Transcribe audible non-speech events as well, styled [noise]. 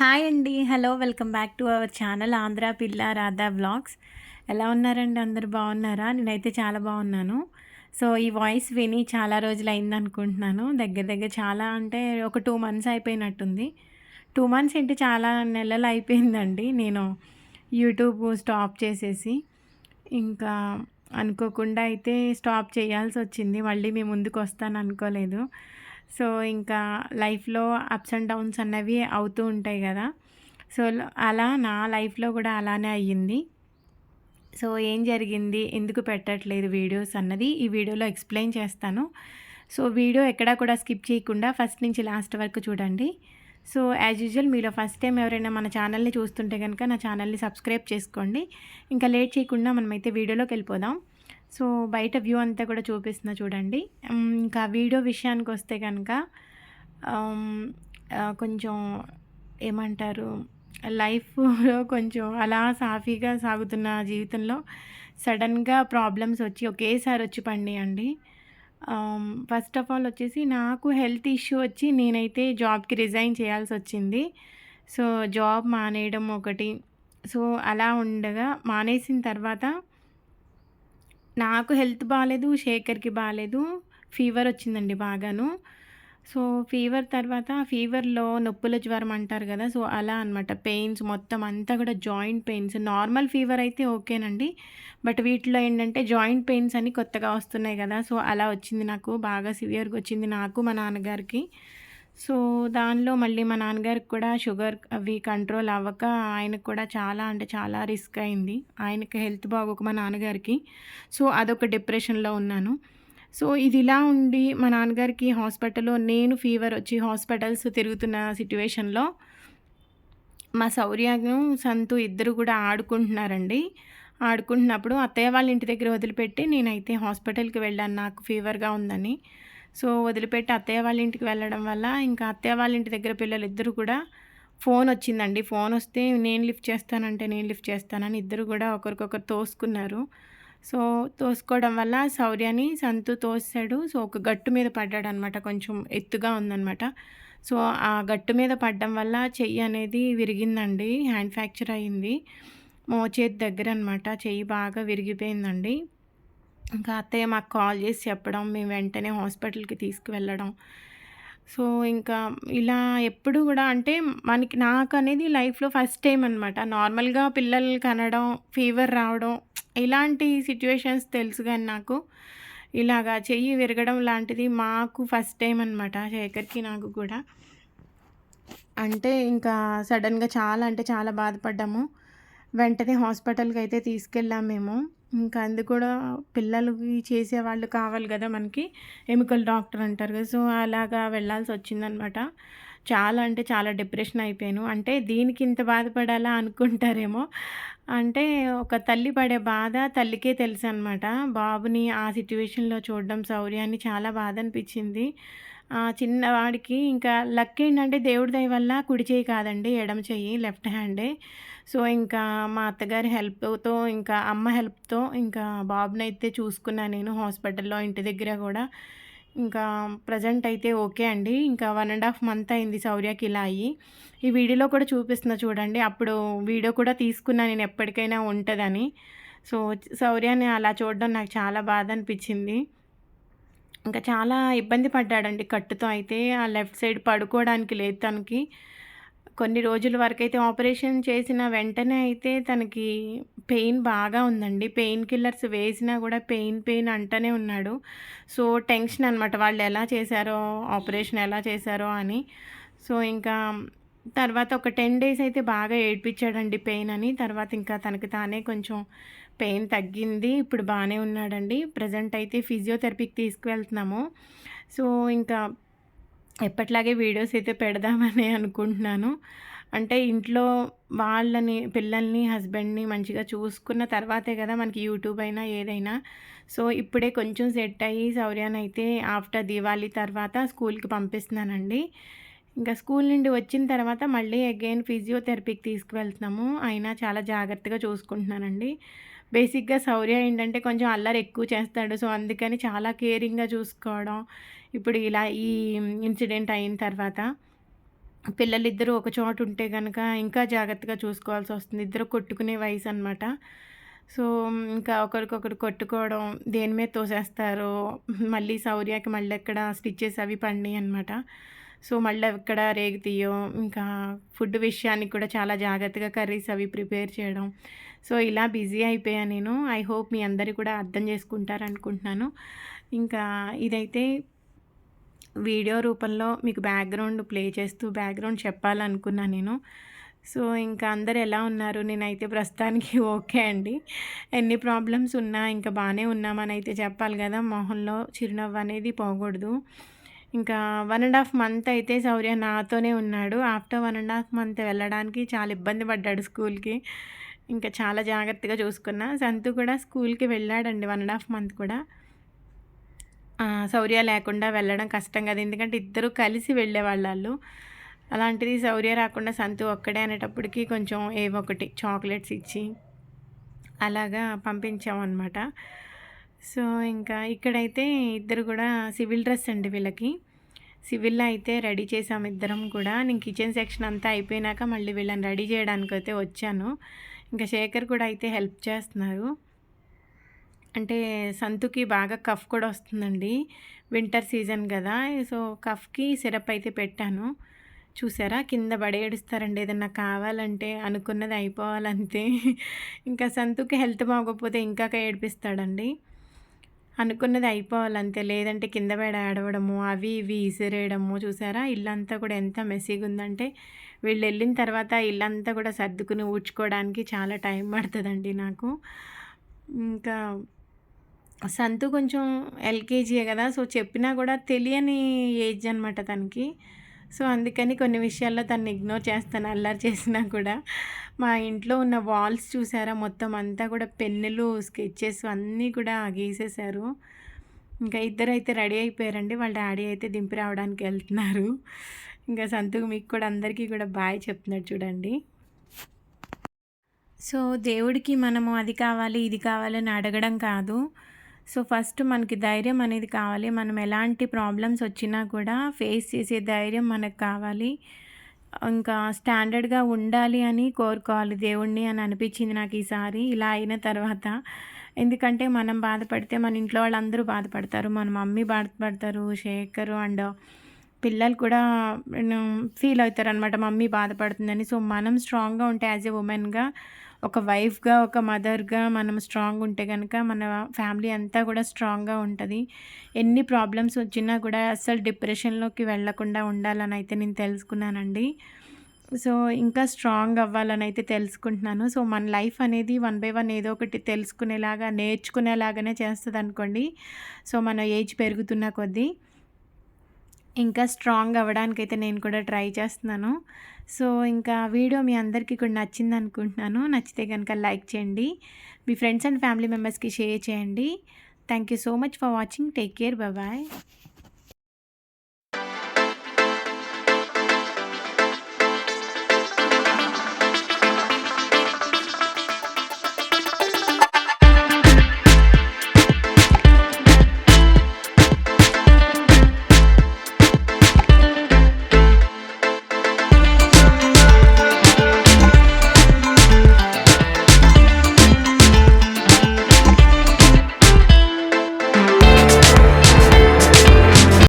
Hi అండి. Hello welcome back to our channel Andhra పిల్ల Radha blogs ఎలా ఉన్నారండి? అందరు బాగున్నారా? నేనైతే చాలా బాగున్నాను. సో ఈ వాయిస్ విని చాలా రోజులు అయింది అనుకుంటున్నాను. దగ్గర దగ్గర చాలా అంటే ఒక టూ మంత్స్ అయిపోయినట్టుంది. టూ మంత్స్ ఏంటి? చాలా నెలలు అయిపోయిందండి. నేను యూట్యూబ్ స్టాప్ చేసేసి ఇంకా అనుకోకుండా అయితే స్టాప్ చేయాల్సి వచ్చింది. మళ్ళీ మీ ముందుకు వస్తాను అనుకోలేదు. సో ఇంకా లైఫ్లో అప్స్ అండ్ డౌన్స్ అన్నవి అవుతూ ఉంటాయి కదా. సో అలా నా లైఫ్లో కూడా అలానే అయ్యింది. సో ఏం జరిగింది? ఎందుకు పెట్టట్లేదు వీడియోస్ అన్నది ఈ వీడియోలో ఎక్స్ప్లెయిన్ చేస్తాను. సో వీడియో ఎక్కడా కూడా స్కిప్ చేయకుండా ఫస్ట్ నుంచి లాస్ట్ వరకు చూడండి. సో యాజ్ యూజువల్ మీలో ఫస్ట్ టైం ఎవరైనా మన ఛానల్ని చూస్తుంటే కనుక నా ఛానల్ని సబ్స్క్రైబ్ చేసుకోండి. ఇంకా లేట్ చేయకుండా మనమైతే వీడియోలోకి వెళ్ళిపోదాం. సో బయట వ్యూ అంతా కూడా చూపిస్తున్నా చూడండి. ఇంకా వీడియో విషయానికి వస్తే కనుక కొంచెం ఏమంటారు లైఫ్లో కొంచెం అలా సాఫీగా సాగుతున్న జీవితంలో సడన్గా ప్రాబ్లమ్స్ వచ్చి ఒకేసారి వచ్చి అండి ఫస్ట్ ఆఫ్ ఆల్ వచ్చేసి నాకు హెల్త్ ఇష్యూ వచ్చి నేనైతే జాబ్కి రిజైన్ చేయాల్సి వచ్చింది. సో జాబ్ మానేయడం ఒకటి. సో అలా ఉండగా మానేసిన తర్వాత నాకు హెల్త్ బాగాలేదు శేఖర్కి బాగాలేదు ఫీవర్ వచ్చిందండి బాగాను. సో ఫీవర్ తర్వాత ఫీవర్లో నొప్పుల జ్వరం అంటారు కదా సో అలా అనమాట పెయిన్స్ మొత్తం అంతా కూడా జాయింట్ పెయిన్స్. నార్మల్ ఫీవర్ అయితే ఓకేనండి. బట్ వీటిలో ఏంటంటే జాయింట్ పెయిన్స్ అని కొత్తగా వస్తున్నాయి కదా సో అలా వచ్చింది నాకు బాగా సివియర్గా వచ్చింది నాకు మా నాన్నగారికి. సో దానిలో మళ్ళీ మా నాన్నగారికి కూడా షుగర్ అవి కంట్రోల్ అవ్వక ఆయనకు కూడా చాలా అంటే చాలా రిస్క్ అయింది. ఆయనకి హెల్త్ బాగోక మా నాన్నగారికి. సో అదొక డిప్రెషన్లో ఉన్నాను. సో ఇది ఇలా ఉండి మా నాన్నగారికి హాస్పిటల్లో నేను ఫీవర్ వచ్చి హాస్పిటల్స్ తిరుగుతున్న సిట్యువేషన్లో మా శౌర్యను సంతు ఇద్దరు కూడా ఆడుకుంటున్నారండి. ఆడుకుంటున్నప్పుడు అత్తయ్య వాళ్ళ ఇంటి దగ్గర వదిలిపెట్టి నేనైతే హాస్పిటల్కి వెళ్ళాను. నాకు ఫీవర్గా ఉందని. సో వదిలిపెట్టి అత్తయ్య వాళ్ళ ఇంటికి వెళ్ళడం వల్ల ఇంకా అత్తయ్య వాళ్ళ ఇంటి దగ్గర పిల్లలు ఇద్దరు కూడా ఫోన్ వచ్చిందండి. ఫోన్ వస్తే నేను లిఫ్ట్ చేస్తానంటే నేను లిఫ్ట్ చేస్తానని ఇద్దరు కూడా ఒకరికొకరు తోసుకున్నారు. సో తోసుకోవడం వల్ల శౌర్యని సంతు తోసాడు. సో ఒక గట్టు మీద పడ్డాడు అనమాట కొంచెం ఎత్తుగా ఉందనమాట. సో ఆ గట్టు మీద పడడం వల్ల చెయ్యి అనేది విరిగిందండి. హ్యాండ్ ఫ్రాక్చర్ అయింది. మోచేతి దగ్గర అనమాట చెయ్యి బాగా విరిగిపోయిందండి. ఇంకా అత్తయ్య మాకు కాల్ చేసి చెప్పడం మేము వెంటనే హాస్పిటల్కి తీసుకువెళ్ళడం. సో ఇంకా ఇలా ఎప్పుడు కూడా అంటే మనకి నాకు అనేది లైఫ్లో ఫస్ట్ టైం అనమాట నార్మల్గా పిల్లలు కనడం ఫీవర్ రావడం ఇలాంటి సిచ్యువేషన్స్ తెలుసు కానీ నాకు. ఇలాగా చెయ్యి విరగడం లాంటిది మాకు ఫస్ట్ టైం అనమాట శేఖర్కి నాకు కూడా. అంటే ఇంకా సడన్గా చాలా అంటే చాలా బాధపడ్డాము. వెంటనే హాస్పిటల్కి అయితే తీసుకెళ్ళాము మేము. ఇంకా అందు కూడా పిల్లలకి చేసేవాళ్ళు కావాలి కదా మనకి. ఎముకల డాక్టర్ అంటారు కదా. సో అలాగా వెళ్ళాల్సి వచ్చిందనమాట. చాలా అంటే చాలా డిప్రెషన్ అయిపోయాను. అంటే దీనికి ఇంత బాధపడాలా అనుకుంటారేమో. అంటే ఒక తల్లి పడే బాధ తల్లికే తెలుసు అనమాట బాబుని ఆ సిచ్యువేషన్లో చూడడం శౌర్యాన్ని చాలా బాధ అనిపించింది. చిన్నవాడికి ఇంకా లక్ ఏంటంటే దేవుడి దయ వల్ల కుడి చేయి కాదండి ఎడమ చెయ్యి లెఫ్ట్ హ్యాండే. సో ఇంకా మా అత్తగారి హెల్ప్తో ఇంకా అమ్మ హెల్ప్తో ఇంకా బాబునైతే చూసుకున్నాను నేను హాస్పిటల్లో ఇంటి దగ్గర కూడా. ఇంకా ప్రజెంట్ అయితే ఓకే అండి. ఇంకా వన్ అండ్ హాఫ్ మంత్ అయింది శౌర్యకి ఇలా అయ్యి. ఈ వీడియోలో కూడా చూపిస్తున్నా చూడండి. అప్పుడు వీడియో కూడా తీసుకున్నా నేను ఎప్పటికైనా ఉంటుందని. సో శౌర్యాన్ని అలా చూడడం నాకు చాలా బాధ అనిపించింది. ఇంకా చాలా ఇబ్బంది పడ్డాడండి కట్టుతో అయితే. ఆ లెఫ్ట్ సైడ్ పడుకోవడానికి లేదు తనకి. కొన్ని రోజుల వరకు అయితే ఆపరేషన్ చేసిన వెంటనే అయితే తనకి పెయిన్ బాగా ఉందండి. పెయిన్ కిల్లర్స్ వేసినా కూడా పెయిన్ పెయిన్ అంటూనే ఉన్నాడు. సో టెన్షన్ అనమాట వాళ్ళు ఎలా చేశారో ఆపరేషన్ ఎలా చేశారో అని. సో ఇంకా తర్వాత ఒక టెన్ డేస్ అయితే బాగా ఏడ్పించాడండి పెయిన్ అని. తర్వాత ఇంకా తనకి తానే కొంచెం పెయిన్ తగ్గింది. ఇప్పుడు బాగానే ఉన్నాడండి. ప్రజెంట్ అయితే ఫిజియోథెరపీకి తీసుకువెళ్తున్నాము. సో ఇంకా ఎప్పట్లాగే వీడియోస్ అయితే పెడదామని అనుకుంటున్నాను. అంటే ఇంట్లో వాళ్ళని పిల్లల్ని హస్బెండ్ని మంచిగా చూసుకున్న తర్వాతే కదా మనకి యూట్యూబ్ అయినా ఏదైనా. సో ఇప్పుడే కొంచెం సెట్ అయ్యి సౌర్యానైతే ఆఫ్టర్ దివాళీ తర్వాత స్కూల్కి పంపిస్తున్నానండి. ఇంకా స్కూల్ నుండి వచ్చిన తర్వాత మళ్ళీ అగైన్ ఫిజియోథెరపీకి తీసుకువెళ్తున్నాము. అయినా చాలా జాగ్రత్తగా చూసుకుంటున్నానండి. బేసిక్గా శౌర్య ఏంటంటే కొంచెం అల్లరి ఎక్కువ చేస్తాడు. సో అందుకని చాలా కేరింగ్గా చూసుకోవడం ఇప్పుడు ఇలా ఈ ఇన్సిడెంట్ అయిన తర్వాత పిల్లలిద్దరూ ఒక చోట ఉంటే కనుక ఇంకా జాగ్రత్తగా చూసుకోవాల్సి వస్తుంది ఇద్దరు కొట్టుకునే వయసు అనమాట సో, ఇంకా ఒకరికొకరు కొట్టుకోవడం, దేని మీద తోసేస్తారు మళ్ళీ సౌర్యాకి మళ్ళీ ఎక్కడ స్టిచ్చెస్ అవి పడినియనమాట. సో, మళ్ళీ ఎక్కడ రేగుతీయో, ఇంకా ఫుడ్ విషయానికి కూడా చాలా జాగ్రత్తగా కర్రీస్ అవి ప్రిపేర్ చేయడం. సో, ఇలా బిజీ అయిపోయా నేను. ఐ హోప్ మీ అందరూ కూడా అర్థం చేసుకుంటారనుకుంటున్నాను. ఇంకా ఇదైతే వీడియో రూపంలో మీకు బ్యాక్‌గ్రౌండ్ ప్లే చేస్తూ బ్యాక్‌గ్రౌండ్ చెప్పాలనుకున్నా నేను. సో, ఇంకా అందరు ఎలా ఉన్నారు? నేనైతే ప్రస్తుతానికి [laughs] ఓకే అండి. ఎన్ని ప్రాబ్లమ్స్ ఉన్నా ఇంకా బాగానే ఉన్నామని అయితే చెప్పాలి కదా మొహంలో చిరునవ్వు అనేది పోకూడదు. ఇంకా వన్ అండ్ హాఫ్ మంత్ అయితే శౌర్య నాతోనే ఉన్నాడు. After one and half month వెళ్ళడానికి చాలా ఇబ్బంది పడ్డాడు స్కూల్‌కి. ఇంకా చాలా జాగ్రత్తగా చూసుకున్నా. సంతు కూడా స్కూల్‌కి వెళ్ళాడండి వన్ అండ్ హాఫ్ మంత్ కూడా. శౌర్య లేకుండా వెళ్ళడం కష్టం కదా ఎందుకంటే ఇద్దరు కలిసి వెళ్ళేవాళ్ళాళ్ళు. అలాంటిది శౌర్య రాకుండా సంతు ఒక్కడే అనేటప్పటికి కొంచెం ఏవో ఒకటి చాక్లెట్స్ ఇచ్చి అలాగా పంపించామన్నమాట సో, ఇంకా ఇక్కడైతే ఇద్దరు కూడా సివిల్ డ్రెస్ అండి వీళ్ళకి. సివిల్‌లో అయితే రెడీ చేసాం ఇద్దరం కూడా. నేను కిచెన్ సెక్షన్ అంతా అయిపోయినాక మళ్ళీ వీళ్ళని రెడీ చేయడానికైతే వచ్చాను. ఇంకా శేఖర్ కూడా అయితే హెల్ప్ చేస్తున్నారు. అంటే సంతుకి బాగా కఫ్ కూడా వస్తుందండి. వింటర్ సీజన్ కదా సో, కఫ్‌కి సిరప్ అయితే పెట్టాను. చూసారా? కింద పడి ఏడుస్తారండి ఏదన్నా కావాలంటే. అనుకున్నది అయిపోవాలంతే. ఇంకా సంతుకి హెల్త్ బాగోకపోతే ఇంకా ఏడిపిస్తాడండి. అనుకున్నది అయిపోవాలంతే. లేదంటే కింద పడి ఏడవడము, అవి ఇవి ఇసిరేయడము చూసారా? ఇల్లంతా కూడా ఎంత మెస్సీగా ఉందంటే వీళ్ళు వెళ్ళిన తర్వాత ఇల్లంతా కూడా సర్దుకుని ఊడ్చుకోవడానికి చాలా టైం పడుతుందండి నాకు. ఇంకా సంతు కొంచెం ఎల్‌కేజీయే కదా సో, చెప్పినా కూడా తెలియని ఏజ్ అనమాట తనకి. సో, అందుకని కొన్ని విషయాల్లో తను ఇగ్నోర్ చేస్తాను అల్లరి చేసినా కూడా. మా ఇంట్లో ఉన్న వాల్స్ చూసారా? మొత్తం అంతా కూడా పెన్నులు, స్కెచెస్ అన్నీ కూడా గీసేశారు. ఇంకా ఇద్దరైతే రెడీ అయిపోయారండి. వాళ్ళ డాడీ అయితే దింపి రావడానికి వెళ్తున్నారు ఇంకా సంతుకు మీకు కూడా అందరికీ కూడా బాయ్ చెప్తున్నాడు చూడండి. సో, దేవుడికి మనము అది కావాలి, ఇది కావాలని అడగడం కాదు. సో, ఫస్ట్ మనకి ధైర్యం అనేది కావాలి. మనం ఎలాంటి ప్రాబ్లమ్స్ వచ్చినా కూడా ఫేస్ చేసే ధైర్యం మనకు కావాలి. ఇంకా స్టాండర్డ్‌గా ఉండాలి అని కోరుకోవాలి దేవుడిని అని అనిపించింది నాకు ఈసారి ఇలా అయిన తర్వాత. ఎందుకంటే మనం బాధపడితే మన ఇంట్లో వాళ్ళందరూ బాధపడతారు. మన మమ్మీ బాధపడతారు. శేఖరు అండ్ పిల్లలు కూడా ఫీల్ అవుతారు అనమాట మమ్మీ బాధపడుతుందని. సో, మనం స్ట్రాంగ్‌గా ఉంటే యాస్ ఎ ఉమెన్గా ఒక వైఫ్‌గా, ఒక మదర్‌గా మనం స్ట్రాంగ్ ఉంటే కనుక మన ఫ్యామిలీ అంతా కూడా స్ట్రాంగ్‌గా ఉంటుంది ఎన్ని ప్రాబ్లమ్స్ వచ్చినా కూడా అస్సలు డిప్రెషన్‌లోకి వెళ్ళకుండా ఉండాలని అయితే నేను తెలుసుకున్నానండి. సో, ఇంకా స్ట్రాంగ్ అవ్వాలని అయితే తెలుసుకుంటున్నాను. సో, మన లైఫ్ అనేది వన్ బై వన్ ఏదో ఒకటి తెలుసుకునేలాగా, నేర్చుకునేలాగానే చేస్తుంది అనుకోండి సో, మన ఏజ్ పెరుగుతున్న కొద్దీ. ఇంకా స్ట్రాంగ్ అవ్వడానికైతే నేను కూడా ట్రై చేస్తున్నాను. సో, ఇంకా వీడియో మీ అందరికీ కూడా నచ్చిందనుకుంటున్నాను. నచ్చితే కనుక లైక్ చేయండి. మీ ఫ్రెండ్స్ అండ్ ఫ్యామిలీ మెంబర్స్‌కి షేర్ చేయండి. Thank you so much for watching. Take care. Bye.